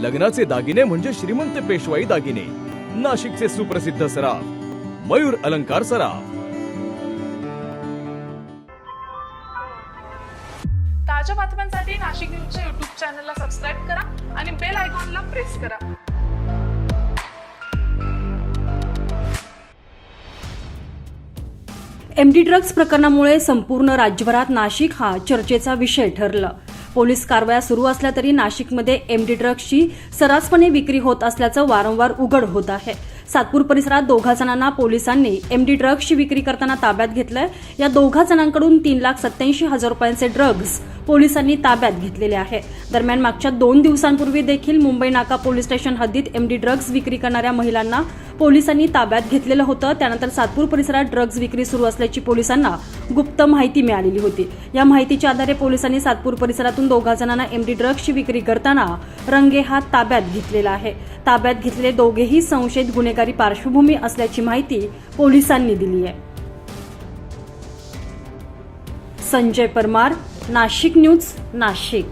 लग्नाचे दागिने म्हणजे श्रीमंत पेशवाई दागिने. नाशिकचे सुप्रसिद्ध सराफ मयूर अलंकार सराफ. ताज्या बातम्यांसाठी नाशिक न्यूजच्या युट्यूब चॅनलला सबस्क्राईब करा आणि बेल आयकॉनला प्रेस करा. एमडी ड्रग्ज प्रकरणामुळे संपूर्ण राज्यभरात नाशिक हा चर्चेचा विषय ठरला. पोलीस कारवाया सुरू असल्या तरी नाशिकमध्ये एमडी ड्रग्सची सर्रासपणे विक्री होत असल्याचं वारंवार उघड होत आहे. सातपूर परिसरात दोघा जणांना पोलिसांनी एमडी ड्रग्सची विक्री करताना ताब्यात घेतलंय. या दोघा जणांकडून तीन लाख सत्याऐंशी हजार रुपयांचे ड्रग्ज पोलिसांनी ताब्यात घेतलेले आहे. दरम्यान मागच्या दोन दिवसांपूर्वी देखील मुंबई नाका पोलीस स्टेशन हद्दीत एमडी ड्रग्ज विक्री करणाऱ्या महिलांना पोलिसांनी ताब्यात घेतलेलं होतं. त्यानंतर सातपूर परिसरात ड्रग्ज विक्री सुरू असल्याची पोलिसांना गुप्त माहिती मिळालेली होती. या माहितीच्या आधारे पोलिसांनी सातपूर परिसरातून दोघा जणांना एमडी ड्रग्जची विक्री करताना रंगेहात ताब्यात घेतलेला आहे. ताब्यात घेतलेले दोघेही संशयित गुन्हेगारी पार्श्वभूमी असल्याची माहिती पोलिसांनी दिली आहे. संजय परमार नाशिक न्यूज नाशिक.